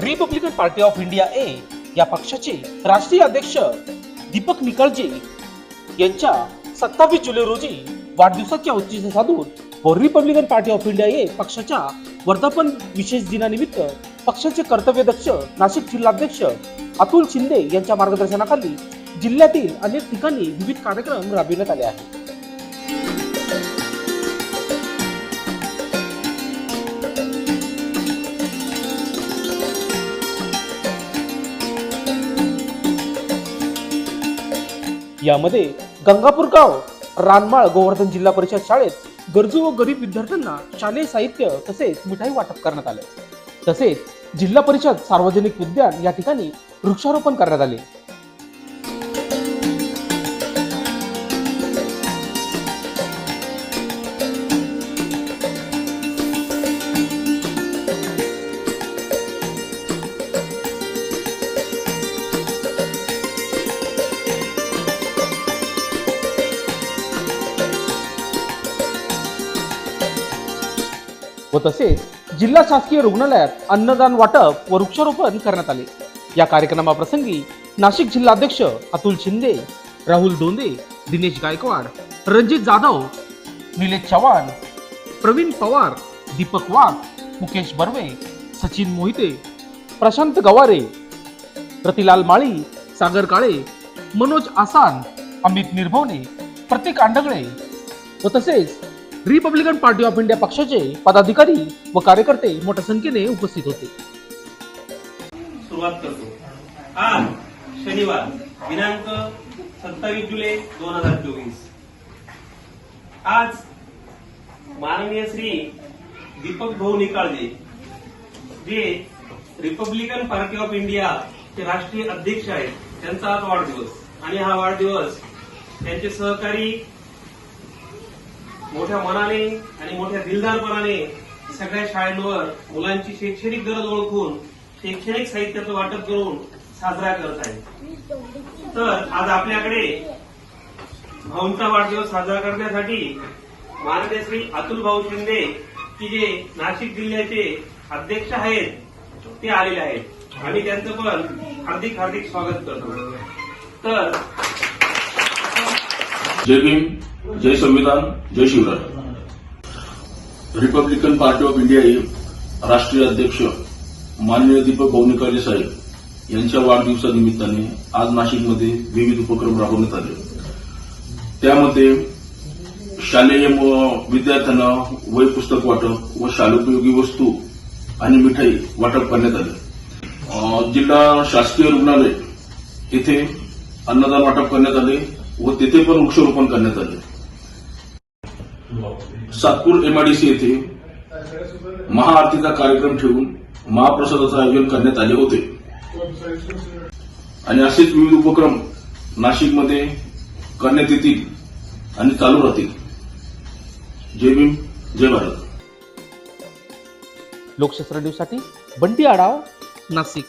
Republican Party of India A या पक्षाचे राष्ट्रीय अध्यक्ष दीपक निकळजे यांच्या सत्तावीस जुलै रोजी वाढदिवसाच्या औचित्य साधून Republican Party of India A पक्षाच्या वर्धापन विशेष दिनानिमित्त पक्षाचे कर्तव्यदक्ष नाशिक जिल्हाध्यक्ष अतुल शिंदे यांच्या मार्गदर्शनाखाली जिल्ह्यातील अनेक ठिकाणी विविध कार्यक्रम राबविण्यात आले आहेत. यामध्ये गंगापूर गाव रानमाळ गोवर्धन जिल्हा परिषद शाळेत गरजू व गरीब विद्यार्थ्यांना शालेय साहित्य तसेच मिठाई वाटप करण्यात आले. तसेच जिल्हा परिषद सार्वजनिक उद्यान या ठिकाणी वृक्षारोपण करण्यात आले. व तसेच जिल्हा शासकीय रुग्णालयात अन्नदान वाटप व वृक्षारोपण करण्यात आले. या कार्यक्रमाप्रसंगी नाशिक जिल्हाध्यक्ष अतुल शिंदे राहुल दोंदे दिनेश गायकवाड रणजित जाधव निलेश चव्हाण प्रवीण पवार दीपक वाघ मुकेश बर्वे सचिन मोहिते प्रशांत गवारे रतिलाल माळी सागर काळे मनोज आसान अमित निर्भवने प्रतीक आंडगळे व तसेच रिपब्लिकन पार्टी ऑफ इंडिया पक्षाचे पदाधिकारी व कार्यकर्ते मोठ्या संख्येने उपस्थित होते. सुरुवात करतो. आज शनिवार दिनांक सत्तावीस जुलै दोन हजार चोवीस. आज माननीय श्री दीपक भाऊ निकाळजे जे रिपब्लिकन पार्टी ऑफ इंडिया चे राष्ट्रीय अध्यक्ष आहेत त्यांचा आज वाढदिवस. आणि हा वाढदिवस त्यांचे सहकारी मोठ्या मनाने आणि मोठ्या दिलदारपणाने सगळ्या शाळांवर मुलांची शैक्षणिक गरज ओळखून शैक्षणिक साहित्याचं वाटप करून साजरा करत आहे. तर आज आपल्याकडे भाऊंचा वाढदिवस साजरा करण्यासाठी माननीय श्री अतुल भाऊ शिंदे की जे नाशिक जिल्ह्याचे अध्यक्ष आहेत ते आलेले आहेत. आम्ही त्यांचं पण हार्दिक हार्दिक स्वागत करतो. तर जय भीम जय संविधान जय Shivray. Republican Party of India हे राष्ट्रीय अध्यक्ष माननीय दीपक भाऊनिकाळे साहेब यांच्या वाढदिवसानिमित्ताने आज नाशिकमध्ये विविध उपक्रम राबवण्यात आले. त्यामध्ये शालेय विद्यार्थ्यांना वय पुस्तक वाटप व शालोपयोगी वस्तू आणि मिठाई वाटप करण्यात आले. जिल्हा शासकीय रुग्णालय येथे अन्नदान वाटप करण्यात आले. व तेथे पण वृक्षारोपण करण्यात आले. सातपूर एमआयडीसी येथे महाआरतीचा कार्यक्रम ठेवून महाप्रसादाचं आयोजन करण्यात आले होते. आणि असेच विविध उपक्रम नाशिकमध्ये करण्यात येतील आणि चालू राहतील. जय भीम जय भारत. लोकशास्त्र न्यूजसाठी बंटी आढाव नाशिक.